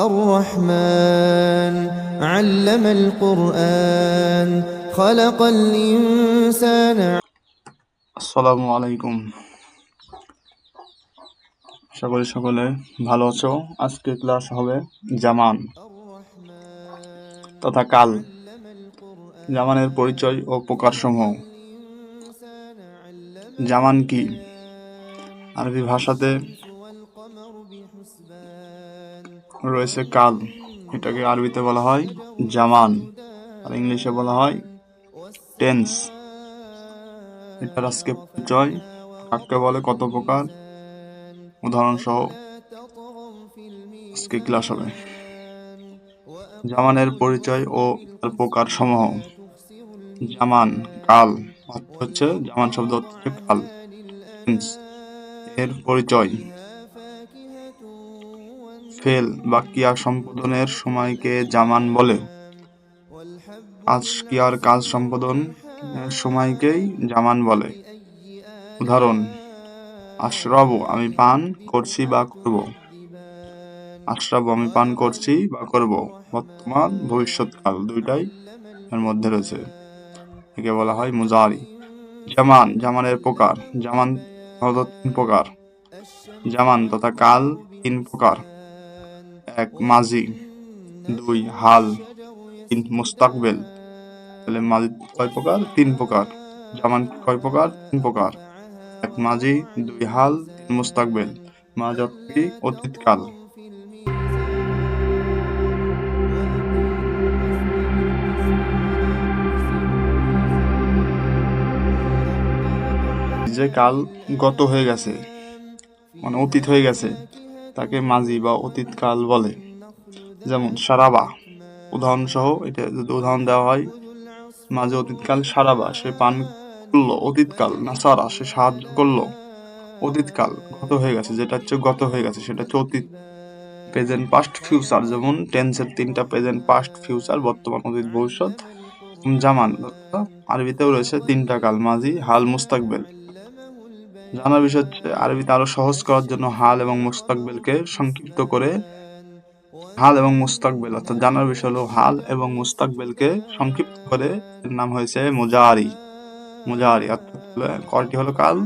الرحمن علم القرآن خلق الإنسان আসসালামু আলাইকুম আশা করি সকলে ভালো আছো আজকে ক্লাস হবে জামান তথা কাল জামানের পরিচয় ও প্রকারসমূহ জামান কি আরবি ভাষাতে রয়েছে কাল এটাকে আরবিতে বলা হয় জামান, আর ইংলিশে বলা হয় টেন্স। এটার আজকে পরিচয় কাকে বলে কত প্রকার উদাহরণ সহ আজকে ক্লাস হবে। জামানের পরিচয় ও তার প্রকার সমূহ জামান, কাল, অর্থ হচ্ছে, জামান শব্দ হচ্ছে কাল এর পরিচয় ফেল বা ক্রিয়া সম্পাদনের সময়কে জামান বলে। আজ ক্রিয়ার কাজ সম্পাদন সময়কেই জামান বলে। উদাহরণ, আশরাবু আমি পান করছি বা করব? আশরাবু আমি পান করছি বা করব? বর্তমান, ভবিষ্যৎকাল দুইটাই এর মধ্যে রয়েছে। একে বলা হয় মুজারি। জামান, জামানের প্রকার। জামান তিন প্রকার। জামান তথা কাল তিন প্রকার। এক মাজি দুই হাল, তিন মুস্তাকবেল। তাহলে মাজি কয় প্রকার? তিন প্রকার। জামান কয় প্রকার? তিন প্রকার। এক মাজি দুই হাল, তিন মুস্তাকবেল। মাঝ অতীতকাল। যে কাল গত হয়ে গেছে মানে অতীত হয়ে গেছে তাকে মাঝি বা অতীতকাল বলে। যেমন সারাবা উদাহরণ সহ এটা যদি উদাহরণ দেওয়া হয়, মাঝে অতীতকাল সারাবা, সে পান করল। অতীতকাল না সারা সে সাহায্য করল। অতীতকাল গত হয়ে গেছে, যেটা হচ্ছে গত হয়ে গেছে, সেটা হচ্ছে অতীত প্রেজেন্ট পাস্ট ফিউচার যেমন টেন্সের তিনটা প্রেজেন্ট পাস্ট ফিউচার বর্তমান, অতীত, ভবিষ্যৎ। জামান, আরবিতেও রয়েছে তিনটা কাল, মাঝি, হাল, মুস্তাকবেল। জানার বিষয় হচ্ছে, আরবিতে আরও সহজ করার জন্য হাল এবং মুস্তাকবেলকে সংক্ষিপ্ত করে হাল এবং মুস্তাকবেল, অর্থাৎ জানার বিষয় হলো হাল এবং মুস্তাকবেলকে সংক্ষিপ্ত করে এর নাম হয়েছে মুজারি। মুজারি, অর্থাৎ কয়টি হলো কাল?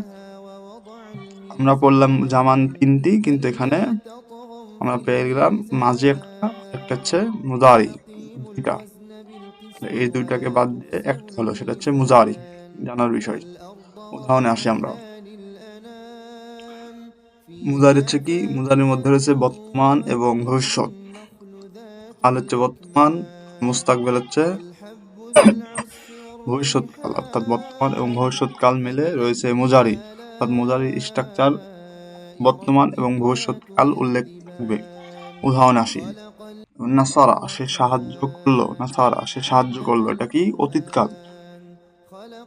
আমরা পড়লাম জামান তিনটি, কিন্তু এখানে আমরা পেয়ে গেলাম মাঝে একটা একটা হচ্ছে মুজারি, দুইটা। এই দুইটাকে বাদ দিয়ে একটা হলো, সেটা হচ্ছে মুজারি, জানার বিষয়। উদাহরণে আসি আমরা। মুজারি হচ্ছে কি? মুজারির মধ্যে রয়েছে বর্তমান এবং ভবিষ্যৎ। হাল হচ্ছে বর্তমান, মুস্তাকবেল হচ্ছে ভবিষ্যৎকাল, অর্থাৎ বর্তমান এবং ভবিষ্যৎকাল মিলে রয়েছে মুজারি। অর্থাৎ মুজারি স্ট্রাকচার বর্তমান এবং ভবিষ্যৎকাল উল্লেখ থাকবে। উদাহরণ আসি। নাসারা, সে সাহায্য করল। নাসারা, সে সাহায্য করল। এটা কি? অতীতকাল।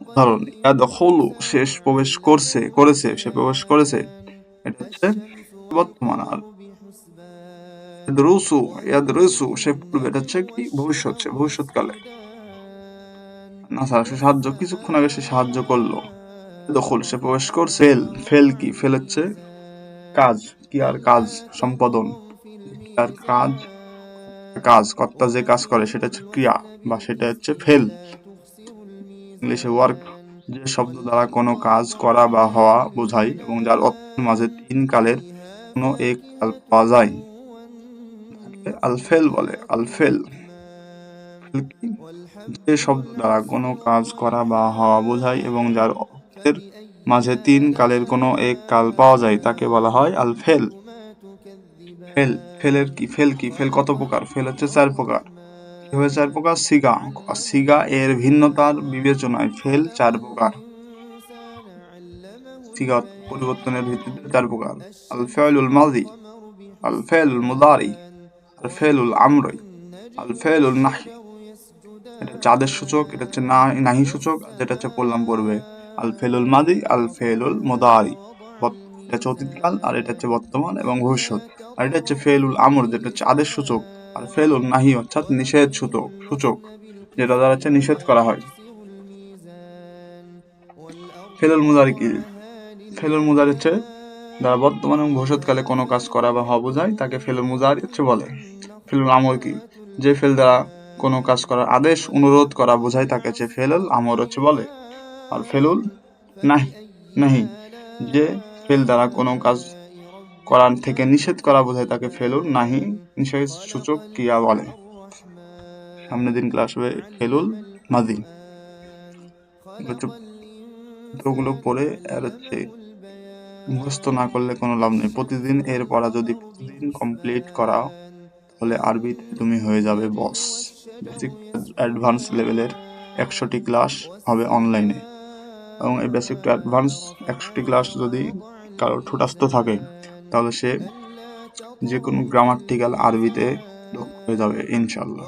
উদাহরণ ইয়াদ হলু শেষ প্রবেশ করছে, করেছে, সে প্রবেশ করেছে। এটা হচ্ছে বর্তমান আর। রুসু ইয়াদ রুসু সে পূর্বে এটা হচ্ছে কি? ভবিষ্যৎ, সে ভবিষ্যৎকালে। না স্যার সে সাহায্য, কিছুক্ষণ আগে সে সাহায্য করল। দখল, সে প্রবেশ করছে। ফেল ফেল কি? ফেল হচ্ছে কাজ, কি আর কাজ? সম্পাদন। আর কাজ? কাজ, কর্তা যে কাজ করে, সেটা হচ্ছে ক্রিয়া বা সেটা হচ্ছে ফেল। ইংলিশে ওয়ার্ক যে শব্দ দ্বারা কোনো কাজ করা বা হওয়া বোঝায় এবং যার অর্থের মাঝে তিন কালের কোনো এক কাল পাওয়া যায়। আলফেল বলে, আলফেল। যে শব্দ দ্বারা কোনো কাজ করা বা হওয়া বোঝায় এবং যার অর্থের মাঝে তিন কালের কোনো এক কাল পাওয়া যায়, তাকে বলা হয় আলফেল। ফেল, ফেলের কি, ফেল কি? ফেল কত প্রকার? ফেল হচ্ছে চার প্রকার। হয়ে চার প্রকার সিগা সিগা এর ভিন্নতার বিবেচনায় ফেল চার প্রকার। সিগা পরিবর্তনের ভিত্তিতে চার প্রকার। আল ফেলুল মাদি আল ফেলুল মুদারি, আল ফেলুল আমরই আল ফেলুল নাহি। এটা চাঁদের সূচক, এটা হচ্ছে নাহি সূচক যেটা হচ্ছে পড়লাম পড়বে। আল ফেলুল মাদি আল ফেলুল মুদারি। এটা হচ্ছে অতীতকাল, আর এটা হচ্ছে বর্তমান এবং ভবিষ্যৎ। আর এটা হচ্ছে ফেলুল আমর, যেটা হচ্ছে আদেশ সূচক। আর ফেলুল নাহি অর্থাৎ নিষেধ সূচক সূচক, যেটা দ্বারা হচ্ছে নিষেধ করা হয়। ফেলুল মুদারি কি ফেলুল মুদারি হচ্ছে দ্বারা বর্তমান ভবিষ্যৎকালে কোনো কাজ করা বা হওয়া বোঝায়, তাকে ফেলুল মুদারি হচ্ছে বলে। ফেলুল আমর কি? যে ফেল দ্বারা কোনো কাজ করার আদেশ, অনুরোধ করা বোঝায়, তাকে হচ্ছে ফেলুল আমর হচ্ছে বলে। আর ফেলুল নাহি নাহি, যে ফেল দ্বারা কোনো কাজ করার থেকে নিষেধ করা বোঝায় তাকে ফেলুল নাহি, নিষেধ সূচক ক্রিয়া বলে। সামনের দিন ক্লাস হবে ফেলুল মাদি ওগুলো পড়ে আর হচ্ছে মুখস্থ না করলে কোনো লাভ নেই। প্রতিদিন এর পড়া যদি প্রতিদিন কমপ্লিট করা তাহলে আরবিতে তুমি হয়ে যাবে বস বেসিক অ্যাডভান্স লেভেলের একশোটি ক্লাস হবে অনলাইনে এবং এই বেসিক অ্যাডভান্স একশোটি ক্লাস যদি কারও ঠোঁটাস্থ থাকে তাহলে সে যে কোনো গ্রামাটিক্যাল আরবিতে হয়ে যাবে ইনশাল্লাহ